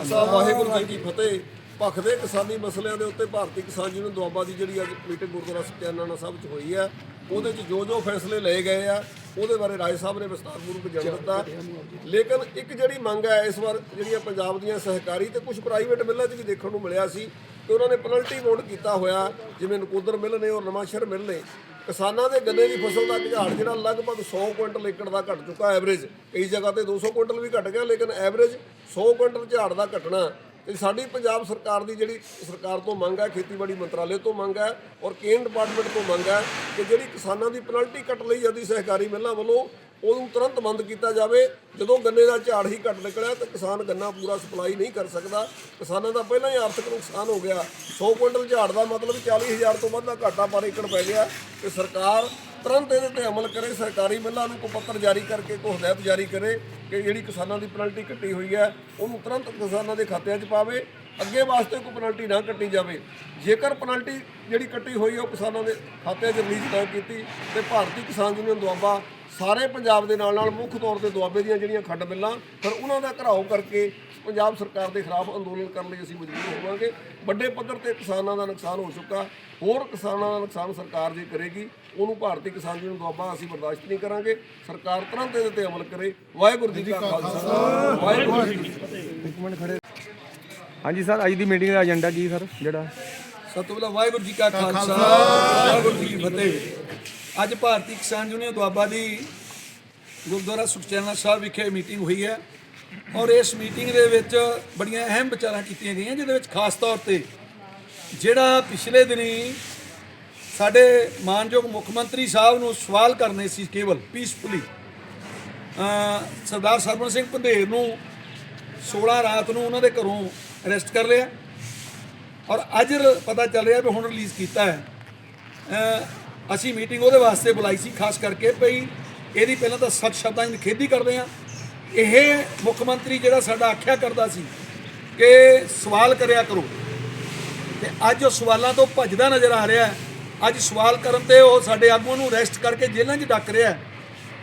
ਖਾਲਸਾ ਵਾਹਿਗੁਰੂ ਜੀ ਕੀ ਫਤਿਹ। ਭਖਦੇ ਕਿਸਾਨੀ ਮਸਲਿਆਂ ਦੇ ਉੱਤੇ ਭਾਰਤੀ ਕਿਸਾਨ ਯੂਨੀਅਨ ਦੁਆਬਾ ਦੀ ਜਿਹੜੀ ਅੱਜ ਮੀਟਿੰਗ ਗੁਰਦੁਆਰਾ ਸਤਿਆਨਾਨਾ ਸਾਹਿਬ 'ਚ ਹੋਈ ਹੈ ਉਹਦੇ 'ਚ ਜੋ ਜੋ ਫੈਸਲੇ ਲਏ ਗਏ ਆ ਉਹਦੇ ਬਾਰੇ ਰਾਜ ਸਾਹਿਬ ਨੇ ਵਿਸਤਾਰਪੂਰਵਕ ਜਾਣ ਦਿੱਤਾ। ਲੇਕਿਨ ਇੱਕ ਜਿਹੜੀ ਮੰਗ ਹੈ ਇਸ ਵਾਰ ਜਿਹੜੀਆਂ ਪੰਜਾਬ ਦੀਆਂ ਸਹਿਕਾਰੀ ਤੇ ਕੁਝ ਪ੍ਰਾਈਵੇਟ ਮਿੱਲਾਂ 'ਚ ਵੀ ਦੇਖਣ ਨੂੰ ਮਿਲਿਆ ਸੀ ਕਿ ਉਹਨਾਂ ਨੇ ਪਨਲਟੀ ਮੋਡ ਕੀਤਾ ਹੋਇਆ ਜਿਵੇਂ ਨਕੋਦਰ ਮਿਲ ਨੇ ਔਰ ਨਵਾਂਸ਼ਹਿਰ ਮਿਲ ਨੇ। ਕਿਸਾਨਾਂ ਦੇ ਗੰਨੇ ਦੀ ਫਸਲ ਦਾ ਝਾੜ ਜਿਹੜਾ ਲਗਭਗ 100 ਕੁਇੰਟਲ ਏਕੜ ਦਾ ਘਟ ਚੁੱਕਾ ਐਵਰੇਜ। ਕਈ ਜਗ੍ਹਾ ਤੇ 200 ਕੁਇੰਟਲ ਵੀ ਘਟ ਗਿਆ, ਲੇਕਿਨ ਐਵਰੇਜ 100 ਕੁਇੰਟਲ ਝਾੜ ਦਾ ਘਟਣਾ ਤੇ ਸਾਡੀ ਪੰਜਾਬ ਸਰਕਾਰ ਦੀ ਜਿਹੜੀ ਸਰਕਾਰ ਤੋਂ ਮੰਗ ਹੈ, ਖੇਤੀਬਾੜੀ ਮੰਤਰਾਲੇ ਤੋਂ ਮੰਗ ਹੈ ਔਰ ਕੇਂਦਰ ਡਿਪਾਰਟਮੈਂਟ ਤੋਂ ਮੰਗ ਹੈ ਕਿ ਜਿਹੜੀ ਕਿਸਾਨਾਂ ਦੀ ਪੈਨਲਟੀ ਕੱਟ ਲਈ ਜਾਂਦੀ ਸਹਿਕਾਰੀ ਮਿੱਲਾਂ ਵੱਲੋਂ, ਉਹਨੂੰ ਤੁਰੰਤ ਬੰਦ ਕੀਤਾ ਜਾਵੇ। ਜਦੋਂ ਗੰਨੇ ਦਾ ਝਾੜ ਹੀ ਘਟ ਨਿਕਲਿਆ ਤਾਂ ਕਿਸਾਨ ਗੰਨਾ ਪੂਰਾ ਸਪਲਾਈ ਨਹੀਂ ਕਰ ਸਕਦਾ। ਕਿਸਾਨਾਂ ਦਾ ਪਹਿਲਾਂ ਹੀ ਆਰਥਿਕ ਨੁਕਸਾਨ ਹੋ ਗਿਆ। 100 ਕੁਇੰਟਲ ਝਾੜ ਦਾ ਮਤਲਬ 40000 ਤੋਂ ਵੱਧ ਦਾ ਘਾਟਾ ਪਰ ਏਕੜ ਪੈ ਗਿਆ। ਤੇ ਸਰਕਾਰ ਤੁਰੰਤ ਇਹਦੇ ਤੇ ਅਮਲ ਕਰੇ, ਸਰਕਾਰੀ ਮਿੱਲਾਂ ਨੂੰ ਕੋ ਪੱਤਰ ਜਾਰੀ ਕਰਕੇ ਕੋ ਹਦਾਇਤ ਜਾਰੀ ਕਰੇ ਕਿ ਜਿਹੜੀ ਕਿਸਾਨਾਂ ਦੀ ਪੈਨਲਟੀ ਕੱਟੀ ਹੋਈ ਹੈ, ਉਹਨੂੰ ਤੁਰੰਤ ਕਿਸਾਨਾਂ ਦੇ ਖਾਤਿਆਂ 'ਚ ਪਾਵੇ, ਅੱਗੇ ਵਾਸਤੇ ਕੋਈ ਪੈਨਲਟੀ ਨਾ ਕੱਟੀ ਜਾਵੇ। ਜੇਕਰ ਪੈਨਲਟੀ ਜਿਹੜੀ ਕੱਟੀ ਹੋਈ ਉਹ ਕਿਸਾਨਾਂ ਦੇ ਖਾਤਿਆਂ 'ਚ ਰਿਲੀਜ਼ ਨਾ ਕੀਤੀ, ਤੇ ਭਾਰਤੀ ਕਿਸਾਨ ਯੂਨੀਅਨ ਦੁਆਬਾ ਸਾਰੇ ਪੰਜਾਬ ਦੇ ਨਾਲ ਨਾਲ ਮੁੱਖ ਤੌਰ ਤੇ ਦੁਆਬੇ ਦੀਆਂ ਜਿਹੜੀਆਂ ਖੰਡ ਮਿੱਲਾਂ, ਫਿਰ ਉਹਨਾਂ ਦਾ ਘਰਾਓ ਕਰਕੇ ਪੰਜਾਬ ਸਰਕਾਰ ਦੇ ਖਿਲਾਫ ਅੰਦੋਲਨ ਕਰਨ ਲਈ ਅਸੀਂ ਮਜਬੂਰ ਹੋਵਾਂਗੇ। ਵੱਡੇ ਪੱਧਰ ਤੇ ਕਿਸਾਨਾਂ ਦਾ ਨੁਕਸਾਨ ਹੋ ਚੁੱਕਾ। ਹੋਰ ਕਿਸਾਨਾਂ ਦਾ ਨੁਕਸਾਨ ਸਰਕਾਰ ਜੇ ਕਰੇਗੀ ਉਹਨੂੰ ਭਾਰਤੀ ਕਿਸਾਨ ਯੂਨੀਅਨ ਦੁਆਬਾ ਅਸੀਂ ਬਰਦਾਸ਼ਤ ਨਹੀਂ ਕਰਾਂਗੇ। ਸਰਕਾਰ ਤੁਰੰਤ ਇਹਦੇ ਤੇ ਅਮਲ ਕਰੇ। ਵਾਹਿਗੁਰੂ ਜੀ ਕਾ ਖਾਲਸਾ। ਵਾਹਿਗੁਰੂ ਜੀ ਕੀ ਫਤਿਹ। ਹਾਂਜੀ ਸਰ ਅੱਜ ਦੀ ਮੀਟਿੰਗ ਦਾ ਏਜੰਡਾ ਕੀ ਸਰ ਜਿਹੜਾ? ਸਤਿਗੁਰੂ ਵਾਹਿਗੁਰੂ ਜੀ ਕਾ ਖਾਲਸਾ। ਵਾਹਿਗੁਰੂ ਜੀ ਕੀ ਫਤਿਹ। ਅੱਜ ਭਾਰਤੀ ਕਿਸਾਨ ਯੂਨੀਅਨ ਦੁਆਬਾ ਦੀ ਗੁਰਦੁਆਰਾ ਸੁਖਚੈਨਾ ਸਾਹਿਬ ਵਿਖੇ ਮੀਟਿੰਗ ਹੋਈ ਹੈ। ਔਰ ਇਸ ਮੀਟਿੰਗ ਦੇ ਵਿੱਚ ਬੜੀਆਂ ਅਹਿਮ ਵਿਚਾਰਾਂ ਕੀਤੀਆਂ ਗਈਆਂ, ਜਿਹਦੇ ਵਿੱਚ ਖਾਸ ਤੌਰ ਤੇ ਜਿਹੜਾ ਪਿਛਲੇ ਦਿਨੀ ਸਾਡੇ ਮਾਨਯੋਗ ਮੁੱਖ ਮੰਤਰੀ ਸਾਹਿਬ ਨੂੰ ਸਵਾਲ ਕਰਨੇ ਸੀ ਕੇਵਲ ਪੀਸਫੁਲੀ ਸਰਦਾਰ ਸਰਵਨ ਸਿੰਘ ਪੰਧੇਰ ਨੂੰ 16 ਰਾਤ ਨੂੰ ਉਹਨਾਂ ਦੇ ਘਰੋਂ ਅਰੈਸਟ ਕਰ ਲਿਆ ਔਰ ਅੱਜ ਪਤਾ ਚੱਲ ਰਿਹਾ ਵੀ ਹੁਣ ਰਿਲੀਜ਼ ਕੀਤਾ ਹੈ। ਅਸੀਂ ਮੀਟਿੰਗ ਉਹਦੇ ਵਾਸਤੇ ਬੁਲਾਈ ਸੀ, ਖਾਸ ਕਰਕੇ ਭਈ ਇਹਦੀ ਪਹਿਲਾਂ ਤਾਂ ਸਖਤ ਸ਼ਬਦਾਂ ਦੀ ਨਿਖੇਧੀ ਕਰਦੇ ਆ ਇਹ ਮੁੱਖ ਮੰਤਰੀ ਜਿਹੜਾ ਸਾਡਾ ਆਖਿਆ ਕਰਦਾ ਸੀ ਕਿ ਸਵਾਲ ਕਰਿਆ ਕਰੋ। ਤੇ ਅੱਜ ਉਹ ਸਵਾਲਾਂ ਤੋਂ ਭੱਜਦਾ ਨਜ਼ਰ ਆ ਰਿਹਾ ਅੱਜ ਸਵਾਲ ਕਰਨ ਤੇ ਉਹ ਸਾਡੇ ਆਗੂਆਂ ਨੂੰ ਅਰੈਸਟ ਕਰਕੇ ਜੇਲ੍ਹਾਂ 'ਚ ਡੱਕ ਰਿਹਾ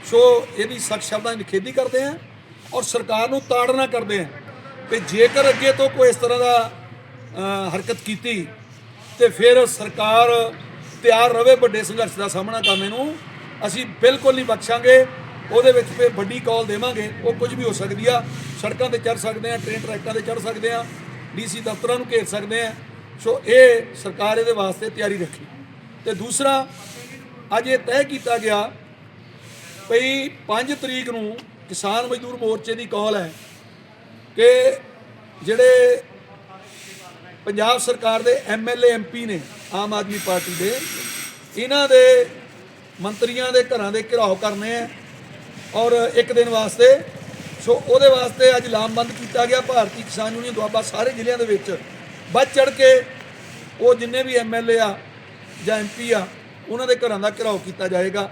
ਸੋ ਇਹਦੀ ਸਖਤ ਸ਼ਬਦਾਂ ਦੀ ਨਿਖੇਧੀ ਕਰਦੇ ਆ ਔਰ ਸਰਕਾਰ ਨੂੰ ਤਾੜਨਾ ਕਰਦੇ ਆ ਕਿ ਜੇਕਰ ਅੱਗੇ ਤੋਂ ਕੋਈ ਇਸ ਤਰ੍ਹਾਂ ਦਾ ਹਰਕਤ ਕੀਤੀ ਤੇ ਫਿਰ ਸਰਕਾਰ ਤਿਆਰ ਰਵੇ ਵੱਡੇ ਸੰਘਰਸ਼ ਦਾ ਸਾਹਮਣਾ ਕਰਨ ਨੂੰ, ਅਸੀਂ ਬਿਲਕੁਲ ਨਹੀਂ ਬਖਸ਼ਾਂਗੇ। ਉਹਦੇ ਵਿੱਚ ਫਿਰ ਵੱਡੀ ਕਾਲ ਦੇਵਾਂਗੇ, ਉਹ ਕੁਝ ਵੀ ਹੋ ਸਕਦੀ ਆ। ਸੜਕਾਂ ਤੇ ਚੜ ਸਕਦੇ ਆ ਟ੍ਰੇਨ ਟਰੈਕਾਂ ਤੇ ਚੜ ਸਕਦੇ ਆ ਡੀਸੀ ਦਫ਼ਤਰਾਂ ਨੂੰ ਘੇਰ ਸਕਦੇ ਆ। ਸੋ ਇਹ ਸਰਕਾਰ ਇਹਦੇ ਵਾਸਤੇ ਤਿਆਰੀ ਰੱਖੀ। ਤੇ ਦੂਸਰਾ, ਅੱਜ ਇਹ ਤੈਅ ਕੀਤਾ ਗਿਆ ਭਈ 5 ਤਰੀਕ ਨੂੰ ਕਿਸਾਨ ਮਜ਼ਦੂਰ ਮੋਰਚੇ ਦੀ ਕਾਲ ਹੈ ਕਿ ਜਿਹੜੇ ਪੰਜਾਬ ਸਰਕਾਰ ਦੇ ਐਮਐਲਏ ਐਮਪੀ ਨੇ ਆਮ ਆਦਮੀ ਪਾਰਟੀ ਦੇ, ਇਹਨਾਂ ਦੇ ਮੰਤਰੀਆਂ ਦੇ ਘਰਾਂ ਦੇ ਘਿਰਾਓ ਕਰਨੇ ਆ। ਔਰ ਇੱਕ ਦਿਨ ਵਾਸਤੇ, ਸੋ ਉਹਦੇ ਵਾਸਤੇ ਅੱਜ ਲਾਮਬੰਦ ਕੀਤਾ ਗਿਆ ਭਾਰਤੀ ਕਿਸਾਨ ਯੂਨੀਅਨ ਦੁਆਬਾ ਸਾਰੇ ਜ਼ਿਲ੍ਹਿਆਂ ਦੇ ਵਿੱਚ। ਵੱਧ ਚੜ ਕੇ ਉਹ ਜਿੰਨੇ ਵੀ ਐਮਐਲਏ ਆ ਜਾਂ ਐਮਪੀ ਆ, ਉਹਨਾਂ ਦੇ ਘਰਾਂ ਦਾ ਘਿਰਾਓ ਕੀਤਾ ਜਾਏਗਾ।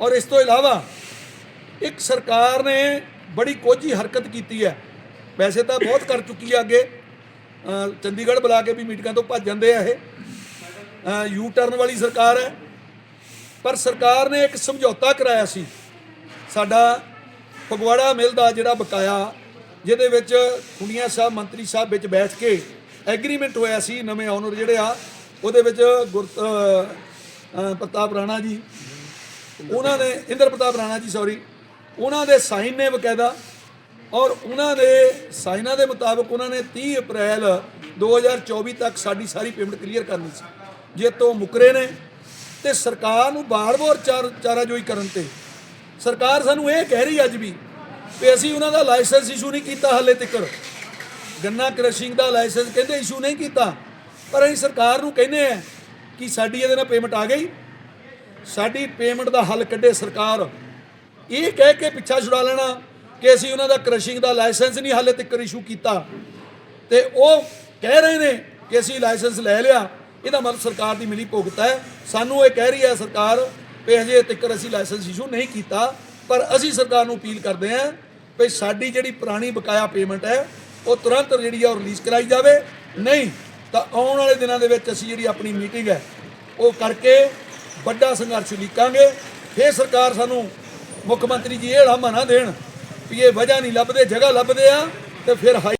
ਔਰ ਇਸ ਤੋਂ ਇਲਾਵਾ ਇੱਕ ਸਰਕਾਰ ਨੇ ਬੜੀ ਕੋਝੀ ਹਰਕਤ ਕੀਤੀ ਹੈ। ਵੈਸੇ ਤਾਂ ਬਹੁਤ ਕਰ ਚੁੱਕੀ ਹੈ ਅੱਗੇ। ਚੰਡੀਗੜ੍ਹ ਬੁਲਾ ਕੇ ਵੀ ਮੀਟਿੰਗਾਂ ਤੋਂ ਭੱਜ ਜਾਂਦੇ ਆ ਇਹ। ਯੂ ਟਰਨ ਵਾਲੀ ਸਰਕਾਰ ਹੈ। ਪਰ ਸਰਕਾਰ ਨੇ ਇੱਕ ਸਮਝੌਤਾ ਕਰਾਇਆ ਸੀ। ਸਾਡਾ ਫਗਵਾੜਾ ਮਿਲ ਦਾ ਜਿਹੜਾ ਬਕਾਇਆ, ਜਿਹਦੇ ਵਿੱਚ ਖੁੰਡੀਆਂ ਸਾਹਿਬ, ਮੰਤਰੀ ਸਾਹਿਬ ਵਿੱਚ ਬੈਠ ਕੇ ਐਗਰੀਮੈਂਟ ਹੋਇਆ ਸੀ ਨਵੇਂ ਓਨਰ ਜਿਹੜੇ ਆ, ਉਹਦੇ ਵਿੱਚ ਗੁਰ ਪ੍ਰਤਾਪ ਰਾਣਾ ਜੀ, ਉਹਨਾਂ ਨੇ ਇੰਦਰ ਪ੍ਰਤਾਪ ਰਾਣਾ ਜੀ ਸੌਰੀ ਉਹਨਾਂ ਦੇ ਸਾਈਨ ਨੇ ਬਕਾਇਦਾ ਔਰ ਉਹਨਾਂ ਦੇ ਸਾਈਨਾਂ ਦੇ ਮੁਤਾਬਕ ਉਹਨਾਂ ਨੇ 30 ਅਪ੍ਰੈਲ 2024 ਤੱਕ ਸਾਡੀ ਸਾਰੀ ਪੇਮੈਂਟ ਕਲੀਅਰ ਕਰਨੀ ਸੀ। ਜੇ ਤੋਂ ਮੁਕਰੇ ਨੇ ਤੇ ਸਰਕਾਰ ਨੂੰ ਬਾਰ-ਬਾਰ ਚਾਰ ਚਾਰਾਜੋਈ ਕਰਨ ਤੇ ਸਰਕਾਰ ਸਾਨੂੰ ਇਹ ਕਹਿ ਰਹੀ ਅੱਜ ਵੀ ਕਿ ਅਸੀਂ ਉਹਨਾਂ ਦਾ ਲਾਇਸੈਂਸ ਇਸ਼ੂ ਨਹੀਂ ਕੀਤਾ ਹਾਲੇ ਤੱਕ। ਗੰਨਾ ਕ੍ਰਸ਼ਿੰਗ ਦਾ ਲਾਇਸੈਂਸ ਕਹਿੰਦੇ ਇਸ਼ੂ ਨਹੀਂ ਕੀਤਾ। ਪਰ ਅਸੀਂ ਸਰਕਾਰ ਨੂੰ ਕਹਿੰਦੇ ਆ ਕਿ ਸਾਡੀ ਇਹਦੇ ਨਾਲ ਪੇਮੈਂਟ ਆ ਗਈ। ਸਾਡੀ ਪੇਮੈਂਟ ਦਾ ਹੱਲ ਕੱਢੇ ਸਰਕਾਰ। ਇਹ ਕਹਿ ਕੇ ਪਿੱਛਾ ਛੁਡਾ ਲੈਣਾ ਕਿ ਅਸੀਂ ਉਹਨਾਂ ਦਾ ਕ੍ਰਸ਼ਿੰਗ ਦਾ ਲਾਇਸੈਂਸ ਨਹੀਂ ਹਾਲੇ ਤੱਕ ਇਸ਼ੂ ਕੀਤਾ। ਤੇ ਉਹ ਕਹਿ ਰਹੇ ਨੇ ਕਿ ਅਸੀਂ ਲਾਇਸੈਂਸ ਲੈ ਲਿਆ। ਇਹਦਾ ਮਤਲਬ ਸਰਕਾਰ ਦੀ ਮਿਲੀ ਭੁਗਤ ਹੈ। ਸਾਨੂੰ ਇਹ ਕਹਿ ਰਹੀ ਹੈ ਸਰਕਾਰ ਵੀ ਹਜੇ ਤੱਕ ਅਸੀਂ ਲਾਇਸੈਂਸ ਇਸ਼ੂ ਨਹੀਂ ਕੀਤਾ, ਪਰ ਅਸੀਂ ਸਰਕਾਰ ਨੂੰ ਅਪੀਲ ਕਰਦੇ ਹਾਂ ਵੀ ਸਾਡੀ ਜਿਹੜੀ ਪੁਰਾਣੀ ਬਕਾਇਆ ਪੇਮੈਂਟ ਹੈ, ਉਹ ਤੁਰੰਤ ਜਿਹੜੀ ਆ ਉਹ ਰਿਲੀਜ਼ ਕਰਾਈ ਜਾਵੇ। ਨਹੀਂ, ਤਾਂ ਆਉਣ ਵਾਲੇ ਦਿਨਾਂ ਦੇ ਵਿੱਚ ਅਸੀਂ ਜਿਹੜੀ ਆਪਣੀ ਮੀਟਿੰਗ ਹੈ, ਉਹ ਕਰਕੇ ਵੱਡਾ ਸੰਘਰਸ਼ ਲਿਕਾਂਗੇ ਫੇਰ ਸਰਕਾਰ ਸਾਨੂੰ ਮੁੱਖ ਮੰਤਰੀ ਜੀ ਇਹ ਹਮਾ ਨਾ ਦੇਣ ਵੀ ਇਹ ਵਜ੍ਹਾ ਨਹੀਂ ਲੱਭਦੇ, ਜਗ੍ਹਾ ਲੱਭਦੇ ਆ ਤੇ ਫਿਰ ਹਾਈ